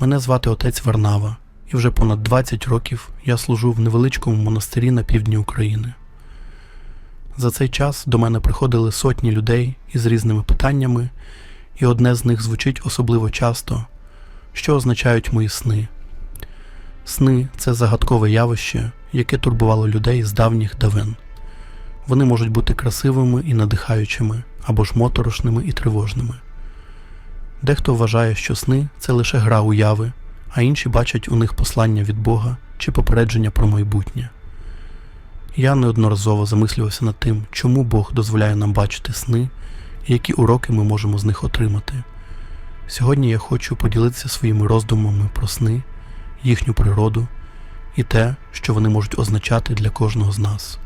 Мене звати отець Варнава, і вже понад 20 років я служу в невеличкому монастирі на півдні України. За цей час до мене приходили сотні людей із різними питаннями, і одне з них звучить особливо часто, що означають мої сни. Сни це загадкове явище, яке турбувало людей з давніх давен. Вони можуть бути красивими і надихаючими, або ж моторошними і тривожними. Дехто вважає, що сни це лише гра уяви, а інші бачать у них послання від Бога чи попередження про майбутнє. Я неодноразово замислювався над тим, чому Бог дозволяє нам бачити сни і які уроки ми можемо з них отримати. Сьогодні я хочу поділитися своїми роздумами про сни, їхню природу і те, що вони можуть означати для кожного з нас.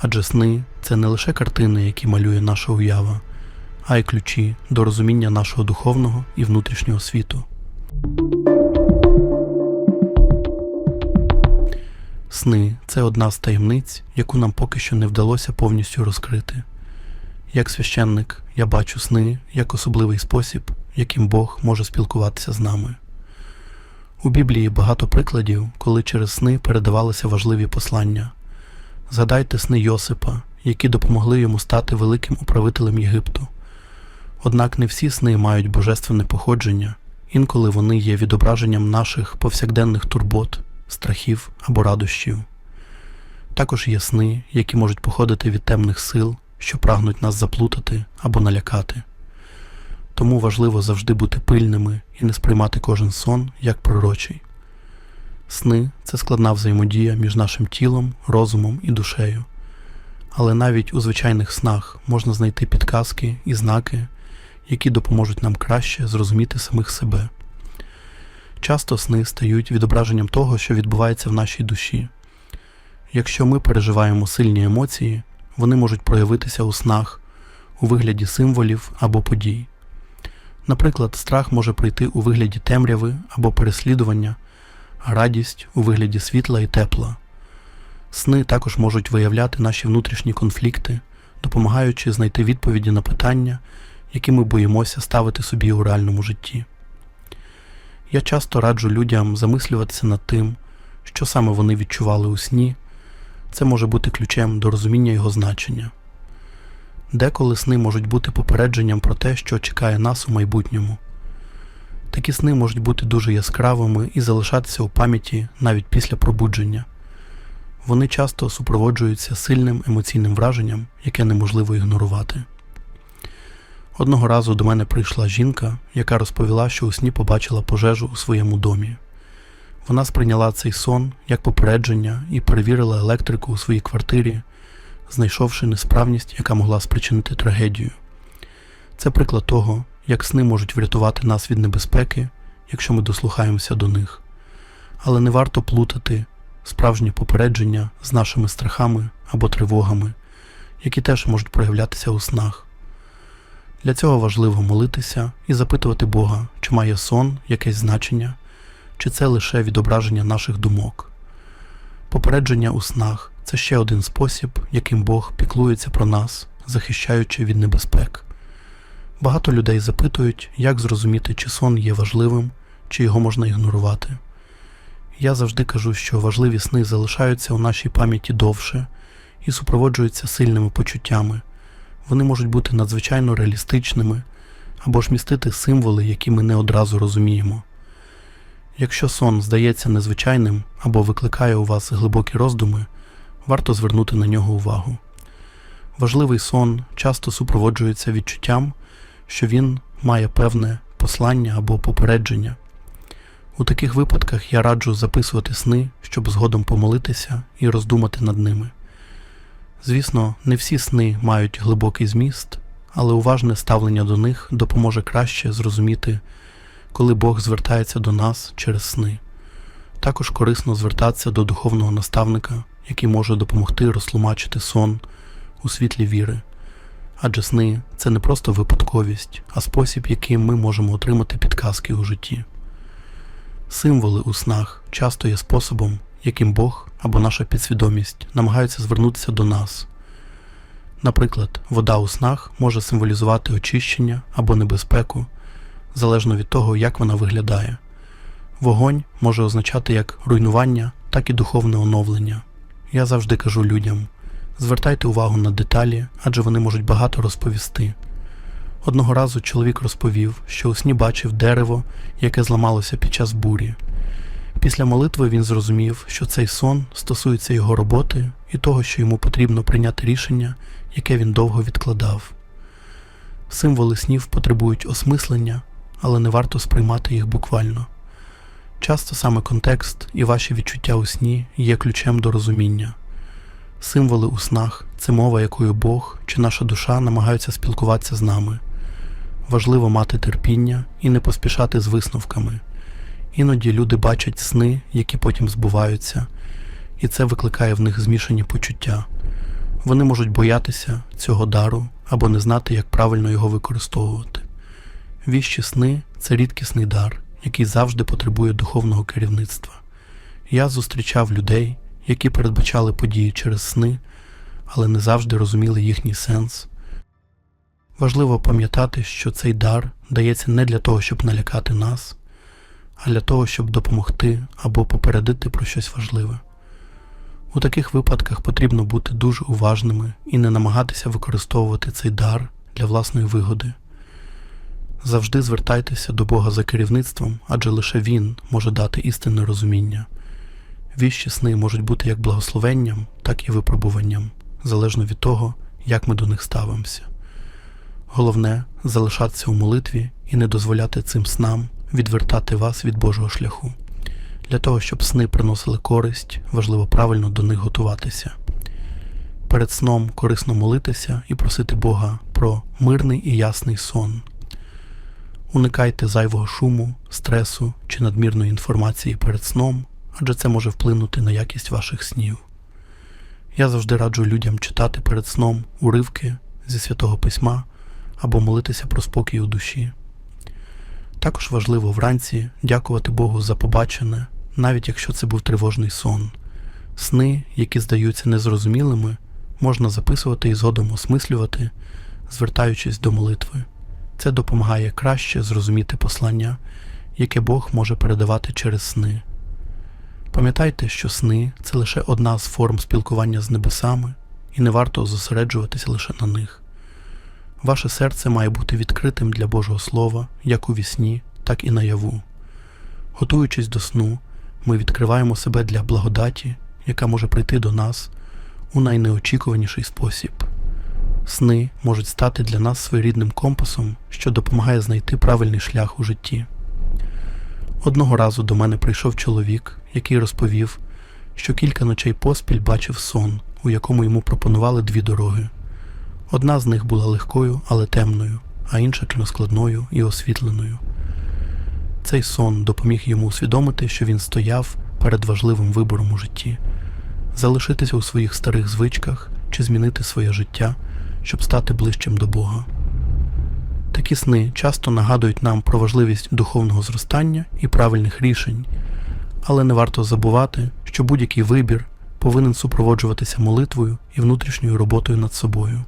Адже сни це не лише картини, які малює наша уява, а й ключі до розуміння нашого духовного і внутрішнього світу. Сни це одна з таємниць, яку нам поки що не вдалося повністю розкрити. Як священник, я бачу сни як особливий спосіб, яким Бог може спілкуватися з нами. У Біблії багато прикладів, коли через сни передавалися важливі послання. Згадайте сни Йосипа, які допомогли йому стати великим управителем Єгипту. Однак не всі сни мають божественне походження, інколи вони є відображенням наших повсякденних турбот, страхів або радощів. Також є сни, які можуть походити від темних сил, що прагнуть нас заплутати або налякати. Тому важливо завжди бути пильними і не сприймати кожен сон як пророчий. Сни це складна взаємодія між нашим тілом, розумом і душею. Але навіть у звичайних снах можна знайти підказки і знаки, які допоможуть нам краще зрозуміти самих себе. Часто сни стають відображенням того, що відбувається в нашій душі. Якщо ми переживаємо сильні емоції, вони можуть проявитися у снах у вигляді символів або подій. Наприклад, страх може прийти у вигляді темряви або переслідування, а радість у вигляді світла і тепла. Сни також можуть виявляти наші внутрішні конфлікти, допомагаючи знайти відповіді на питання, які ми боїмося ставити собі у реальному житті. Я часто раджу людям замислюватися над тим, що саме вони відчували у сні. Це може бути ключем до розуміння його значення. Деколи сни можуть бути попередженням про те, що чекає нас у майбутньому. Такі сни можуть бути дуже яскравими і залишатися у пам'яті навіть після пробудження. Вони часто супроводжуються сильним емоційним враженням, яке неможливо ігнорувати. Одного разу до мене прийшла жінка, яка розповіла, що у сні побачила пожежу у своєму домі. Вона сприйняла цей сон як попередження і перевірила електрику у своїй квартирі, знайшовши несправність, яка могла спричинити трагедію. Це приклад того, як сни можуть врятувати нас від небезпеки, якщо ми дослухаємося до них. Але не варто плутати справжні попередження з нашими страхами або тривогами, які теж можуть проявлятися у снах. Для цього важливо молитися і запитувати Бога, чи має сон якесь значення, чи це лише відображення наших думок. Попередження у снах це ще один спосіб, яким Бог піклується про нас, захищаючи від небезпек. Багато людей запитують, як зрозуміти, чи сон є важливим, чи його можна ігнорувати. Я завжди кажу, що важливі сни залишаються у нашій пам'яті довше і супроводжуються сильними почуттями. Вони можуть бути надзвичайно реалістичними або ж містити символи, які ми не одразу розуміємо. Якщо сон здається незвичайним або викликає у вас глибокі роздуми, варто звернути на нього увагу. Важливий сон часто супроводжується відчуттям, що він має певне послання або попередження. У таких випадках я раджу записувати сни, щоб згодом помолитися і роздумати над ними. Звісно, не всі сни мають глибокий зміст, але уважне ставлення до них допоможе краще зрозуміти, коли Бог звертається до нас через сни. Також корисно звертатися до духовного наставника, який може допомогти розтлумачити сон у світлі віри. Адже сни це не просто випадковість, а спосіб, яким ми можемо отримати підказки у житті. Символи у снах часто є способом, яким Бог або наша підсвідомість намагаються звернутися до нас. Наприклад, вода у снах може символізувати очищення або небезпеку, залежно від того, як вона виглядає. Вогонь може означати як руйнування, так і духовне оновлення. Я завжди кажу людям: звертайте увагу на деталі, адже вони можуть багато розповісти. Одного разу чоловік розповів, що у сні бачив дерево, яке зламалося під час бурі. Після молитви він зрозумів, що цей сон стосується його роботи і того, що йому потрібно прийняти рішення, яке він довго відкладав. Символи снів потребують осмислення, але не варто сприймати їх буквально. Часто саме контекст і ваші відчуття у сні є ключем до розуміння. Символи у снах це мова, якою Бог чи наша душа намагаються спілкуватися з нами. Важливо мати терпіння і не поспішати з висновками. Іноді люди бачать сни, які потім збуваються, і це викликає в них змішані почуття. Вони можуть боятися цього дару або не знати, як правильно його використовувати. Віщі сни це рідкісний дар, який завжди потребує духовного керівництва. Я зустрічав людей, які передбачали події через сни, але не завжди розуміли їхній сенс. Важливо пам'ятати, що цей дар дається не для того, щоб налякати нас, а для того, щоб допомогти або попередити про щось важливе. У таких випадках потрібно бути дуже уважними і не намагатися використовувати цей дар для власної вигоди. Завжди звертайтеся до Бога за керівництвом, адже лише Він може дати істинне розуміння. Віщі сни можуть бути як благословенням, так і випробуванням, залежно від того, як ми до них ставимося. Головне залишатися у молитві і не дозволяти цим снам відвертати вас від Божого шляху. Для того, щоб сни приносили користь, важливо правильно до них готуватися. Перед сном корисно молитися і просити Бога про мирний і ясний сон. Уникайте зайвого шуму, стресу чи надмірної інформації перед сном, адже це може вплинути на якість ваших снів. Я завжди раджу людям читати перед сном уривки зі святого письма або молитися про спокій у душі. Також важливо вранці дякувати Богу за побачене, навіть якщо це був тривожний сон. Сни, які здаються незрозумілими, можна записувати і згодом осмислювати, звертаючись до молитви. Це допомагає краще зрозуміти послання, яке Бог може передавати через сни. Пам'ятайте, що сни це лише одна з форм спілкування з небесами, і не варто зосереджуватися лише на них. Ваше серце має бути відкритим для Божого Слова, як у вісні, так і наяву. Готуючись до сну, ми відкриваємо себе для благодаті, яка може прийти до нас у найнеочікуваніший спосіб. Сни можуть стати для нас своєрідним компасом, що допомагає знайти правильний шлях у житті. Одного разу до мене прийшов чоловік, який розповів, що кілька ночей поспіль бачив сон, у якому йому пропонували дві дороги. Одна з них була легкою, але темною, а інша кіноскладною і освітленою. Цей сон допоміг йому усвідомити, що він стояв перед важливим вибором у житті залишитися у своїх старих звичках чи змінити своє життя, щоб стати ближчим до Бога. Такі сни часто нагадують нам про важливість духовного зростання і правильних рішень, але не варто забувати, що будь-який вибір повинен супроводжуватися молитвою і внутрішньою роботою над собою.